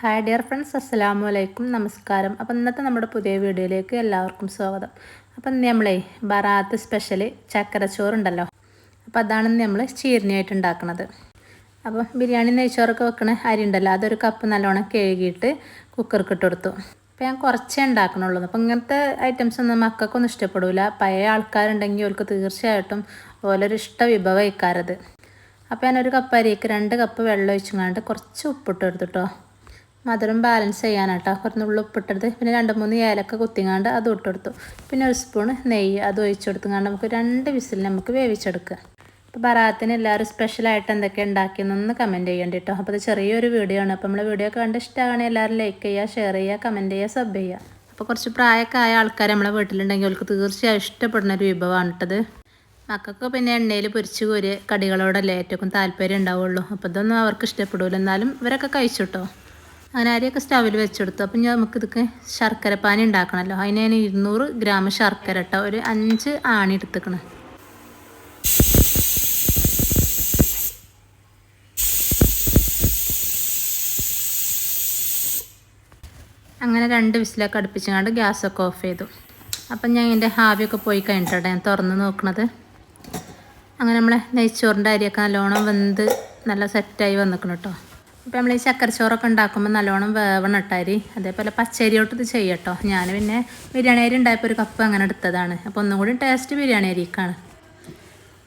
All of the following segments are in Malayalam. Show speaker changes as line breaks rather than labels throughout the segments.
ഹായ് ഡിയർ ഫ്രണ്ട്സ് അസ്സലാമു അലൈക്കും നമസ്കാരം. അപ്പം ഇന്നത്തെ നമ്മുടെ പുതിയ വീഡിയോയിലേക്ക് എല്ലാവർക്കും സ്വാഗതം. അപ്പം ഇന്ന് നമ്മളേ ബറാത്ത് സ്പെഷ്യൽ ചക്കരച്ചോറുണ്ടല്ലോ. അപ്പോൾ അതാണ് നമ്മൾ ചീരണിയായിട്ട് ഉണ്ടാക്കുന്നത് അപ്പോൾ ബിരിയാണി നെയ്ച്ചോറൊക്കെ വെക്കണ അരി ഉണ്ടല്ലോ അതൊരു കപ്പ് നല്ലോണം കഴുകിയിട്ട് കുക്കർക്ക് ഇട്ട് കൊടുത്തു. അപ്പോൾ ഞാൻ കുറച്ചേ ഉണ്ടാക്കണുള്ളൂ. അപ്പോൾ ഇങ്ങനത്തെ ഐറ്റംസ് ഒന്നും മക്കൾക്കൊന്നും ഇഷ്ടപ്പെടില്ല പഴയ ആൾക്കാരുണ്ടെങ്കിൽ അവർക്ക് തീർച്ചയായിട്ടും ഓലൊരു ഇഷ്ട വിഭവം വയ്ക്കാറത് അപ്പോൾ ഞാനൊരു കപ്പ് അരിക്ക് രണ്ട് കപ്പ് വെള്ളം ഒഴിച്ചുകൊണ്ട് കുറച്ച് ഉപ്പിട്ട് എടുത്തിട്ടോ മധുരം ബാലൻസ് ചെയ്യാനാട്ടോ. കുറച്ച് ഉള്ളി ഉപ്പിട്ടെടുത്ത് പിന്നെ രണ്ട് മൂന്ന് ഏലക്ക കുത്തിങ്ങാണ്ട് അത് ഇട്ടെടുത്തു പിന്നെ ഒരു സ്പൂൺ നെയ്യ് അത് ഒഴിച്ചു കൊടുത്തുങ്ങാണ്ട് നമുക്ക് രണ്ട് വിസിൽ നമുക്ക് വേവിച്ചെടുക്കുക. അപ്പോൾ ബറാത്തിന് എല്ലാവരും സ്പെഷ്യലായിട്ട് എന്തൊക്കെ ഉണ്ടാക്കിയെന്നൊന്ന് കമന്റ് ചെയ്യേണ്ടി കേട്ടോ അപ്പോൾ അത് ചെറിയൊരു വീഡിയോ ആണ്. അപ്പോൾ നമ്മൾ വീഡിയോ കണ്ട് ഇഷ്ടമാണെങ്കിൽ എല്ലാവരും ലൈക്ക് ചെയ്യുക ഷെയർ ചെയ്യുക കമന്റ് ചെയ്യുക സബ് ചെയ്യുക. അപ്പോൾ കുറച്ച് പ്രായമൊക്കെ ആയ ആൾക്കാർ നമ്മളെ വീട്ടിലുണ്ടെങ്കിൽ അവർക്ക് തീർച്ചയായും ഇഷ്ടപ്പെടുന്ന ഒരു വിഭവമാണ് കേട്ടത് മക്കൾക്ക് പിന്നെ എണ്ണയിൽ പൊരിച്ച് കോരി കടികളോടല്ലേ ഏറ്റവും താല്പര്യം ഉണ്ടാവുള്ളൂ. അപ്പോൾ ഇതൊന്നും അവർക്ക് ഇഷ്ടപ്പെടില്ല എന്നാലും ഇവരൊക്കെ കഴിച്ചു അങ്ങനെ അരിയൊക്കെ സ്റ്റവിൽ വെച്ചെടുത്തു. അപ്പം ഞാൻ നമുക്കിതൊക്കെ ശർക്കര പാനി ഉണ്ടാക്കണമല്ലോ അതിന് ഞാൻ ഇരുന്നൂറ് ഗ്രാം ശർക്കര ഇട്ട. ഒരു അഞ്ച് ആണി എടുത്തേക്കണേ. അങ്ങനെ രണ്ട് വിസിലൊക്കെ അടുപ്പിച്ചങ്ങാണ്ട് ഗ്യാസൊക്കെ ഓഫ് ചെയ്തു. അപ്പം ഞാൻ എന്റെ ഹാവിയൊക്കെ പോയി കഴിഞ്ഞിട്ടാണ് ഞാൻ തുറന്ന് നോക്കണത്. അങ്ങനെ നമ്മളെ നെയ്ച്ചോറിന്റെ അരിയൊക്കെ നല്ലോണം വെന്ത് നല്ല സെറ്റായി വന്നിക്കണം കേട്ടോ അപ്പോൾ നമ്മൾ ഈ ചക്കരച്ചോറൊക്കെ ഉണ്ടാക്കുമ്പോൾ നല്ലോണം വേവണം ഇട്ടാരി അതേപോലെ പച്ചരിയോട്ട് ഇത് ചെയ്യട്ടോ. ഞാൻ പിന്നെ ബിരിയാണി അരി ഉണ്ടായപ്പോൾ ഒരു കപ്പ് അങ്ങനെ എടുത്തതാണ്. അപ്പോൾ ഒന്നും കൂടി ടേസ്റ്റ് ബിരിയാണി അരിക്കാണ്.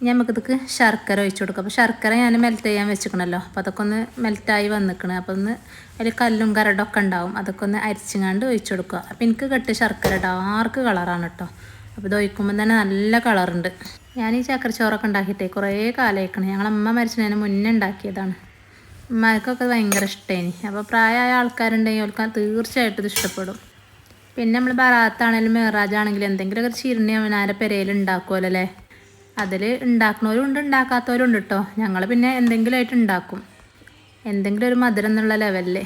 ഞാൻ നമുക്കിതൊക്കെ ശർക്കര ഒഴിച്ചു കൊടുക്കും. അപ്പോൾ ശർക്കര ഞാൻ മെൽറ്റ് ചെയ്യാൻ വെച്ചിക്കണല്ലോ അപ്പോൾ അതൊക്കെ ഒന്ന് മെൽറ്റായി വന്നിക്കണ്. അപ്പോൾ ഒന്ന് അതിൽ കല്ലും കരടൊക്കെ ഉണ്ടാവും. അതൊക്കെ ഒന്ന് അരിച്ചിങ്ങാണ്ട് ഒഴിച്ചു കൊടുക്കുക. അപ്പോൾ എനിക്ക് കെട്ട് ശർക്കര ഡാർക്ക് കളറാണ് കേട്ടോ അപ്പോൾ ഇത് ഒഴിക്കുമ്പോൾ തന്നെ നല്ല കളറുണ്ട് ഞാൻ ഈ ചക്കരച്ചോറൊക്കെ ഉണ്ടാക്കിയിട്ടേ കുറേ കാലമായിക്കണം ഞങ്ങളമ്മ മരിച്ചതിന് മുന്നേ ഉണ്ടാക്കിയതാണ്. ഉമ്മക്കൊക്കെ ഭയങ്കര ഇഷ്ടമായി അപ്പോൾ പ്രായമായ ആൾക്കാരുണ്ടെങ്കിൽ അവർക്ക് തീർച്ചയായിട്ടും ഇത് ഇഷ്ടപ്പെടും. പിന്നെ നമ്മൾ ബറാത്താണെങ്കിലും മെഹറാജാണെങ്കിലും എന്തെങ്കിലുമൊക്കെ ചീരണി അവനാരെ പെരയിൽ ഉണ്ടാക്കുമല്ലോ അല്ലേ? അതിൽ ഉണ്ടാക്കുന്നവരും ഉണ്ട് ഉണ്ടാക്കാത്തവരും ഉണ്ട് കേട്ടോ ഞങ്ങൾ പിന്നെ എന്തെങ്കിലുമായിട്ട് ഉണ്ടാക്കും എന്തെങ്കിലും ഒരു മധുരം എന്നുള്ള ലെവലിൽ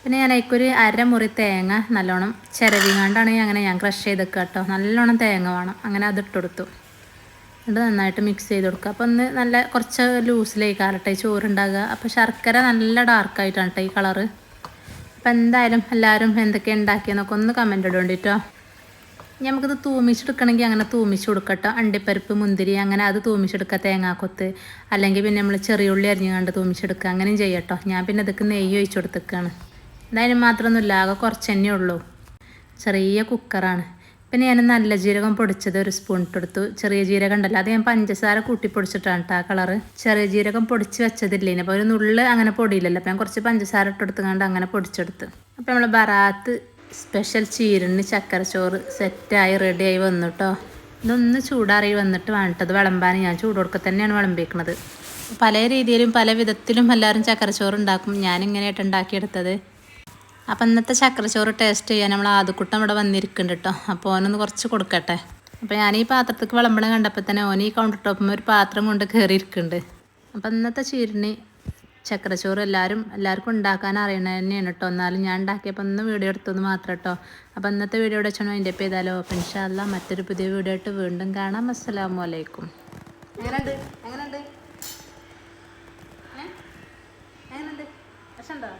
പിന്നെ ഞാൻ അതിക്കൊരു അരമുറി തേങ്ങ നല്ലോണം ചിരവിങ്ങാണ്ടാണെങ്കിൽ അങ്ങനെ ഞാൻ ക്രഷ് ചെയ്തെക്കുക കേട്ടോ നല്ലോണം തേങ്ങ വേണം. അങ്ങനെ അത് ഇട്ടുകൊടുത്തു എന്നിട്ട് നന്നായിട്ട് മിക്സ് ചെയ്ത് കൊടുക്കുക. അപ്പോൾ ഒന്ന് നല്ല കുറച്ച് ലൂസിലേക്ക് കാലട്ടെ ചോറുണ്ടാകുക. അപ്പോൾ ശർക്കര നല്ല ഡാർക്കായിട്ടാണ് കേട്ടോ ഈ കളറ് അപ്പോൾ എന്തായാലും എല്ലാവരും എന്തൊക്കെ ഉണ്ടാക്കിയെന്നൊക്കെ ഒന്ന് കമന്റ് ഇടേണ്ടിട്ടോ നമുക്കിത് തൂമിച്ചെടുക്കണമെങ്കിൽ അങ്ങനെ തൂമിച്ച് കൊടുക്കട്ടോ അണ്ടിപ്പരിപ്പ് മുന്തിരി അങ്ങനെ അത് തൂമിച്ചെടുക്കുക. തേങ്ങാക്കൊത്ത് അല്ലെങ്കിൽ പിന്നെ നമ്മൾ ചെറിയ ഉള്ളി അരിഞ്ഞു കണ്ട് തൂമിച്ചെടുക്കുക. അങ്ങനെയും ചെയ്യട്ടോ ഞാൻ പിന്നെ ഇതൊക്കെ നെയ്യ് ഒഴിച്ചു കൊടുത്തേക്കാണ് എന്തായാലും മാത്രമൊന്നുമില്ല. ആകെ കുറച്ച് തന്നെ ഉള്ളൂ. ചെറിയ കുക്കറാണ് പിന്നെ ഞാൻ നല്ല ജീരകം പൊടിച്ചത് ഒരു സ്പൂൺ ഇട്ടെടുത്തു ചെറിയ ജീരകം ഉണ്ടല്ലോ അത് ഞാൻ പഞ്ചസാര കൂട്ടി പൊടിച്ചിട്ടാണ് കേട്ടോ ആ കളറ് ചെറിയ ജീരകം പൊടിച്ച് വെച്ചതില്ലേ അപ്പോൾ ഒരു നുള്ള് അങ്ങനെ പൊടിയില്ലല്ലോ അപ്പം ഞാൻ കുറച്ച് പഞ്ചസാര ഇട്ടെടുത്തുകൊണ്ട് അങ്ങനെ പൊടിച്ചെടുത്ത്. അപ്പം നമ്മൾ ബറാത്ത് സ്പെഷ്യൽ ചീരണ് ചക്കരച്ചോറ് സെറ്റായി റെഡിയായി വന്നു കേട്ടോ ഇതൊന്ന് ചൂടാറി വന്നിട്ട് വേണ്ടത് വിളമ്പാൻ ഞാൻ ചൂട് കൊടുക്കുക തന്നെയാണ് വിളമ്പിക്കുന്നത് പല രീതിയിലും പല വിധത്തിലും എല്ലാവരും ചക്കരച്ചോറ് ഉണ്ടാക്കും. ഞാനിങ്ങനെയായിട്ട് ഉണ്ടാക്കിയെടുത്തത്. അപ്പം ഇന്നത്തെ ചക്കരച്ചോറ് ടേസ്റ്റ് ചെയ്യാൻ നമ്മൾ ആദ്യക്കുട്ടം ഇവിടെ വന്നിരിക്കുന്നുണ്ട് കേട്ടോ. അപ്പോൾ ഓനൊന്ന് കുറച്ച് കൊടുക്കട്ടെ. അപ്പോൾ ഞാൻ ഈ പാത്രത്തേക്ക് വിളമ്പണം കണ്ടപ്പോൾ തന്നെ ഓൻ ഈ കൗണ്ടർ ടോപ്പിൽ ഒരു പാത്രം കൊണ്ട് കയറിയിരിക്കുന്നുണ്ട് അപ്പം ഇന്നത്തെ ചീരണി ചക്കരച്ചോറ് എല്ലാവരും എല്ലാവർക്കും ഉണ്ടാക്കാൻ അറിയണ തന്നെയാണ് കേട്ടോ. എന്നാലും ഞാൻ ഉണ്ടാക്കിയപ്പോൾ ഒന്ന് വീഡിയോ എടുത്തത് മാത്രം കേട്ടോ. അപ്പോൾ ഇന്നത്തെ വീഡിയോ വെച്ചാൽ അതിന്റെ ഇപ്പോൾ ചെയ്താലോ. അപ്പം ഇൻഷാല്ല മറ്റൊരു പുതിയ വീഡിയോ ആയിട്ട് വീണ്ടും കാണാം. അസ്സലാമു അലൈക്കും. എങ്ങനെയുണ്ട്? എങ്ങനെയുണ്ട്? എങ്ങനെയുണ്ട്? രസമുണ്ടോ?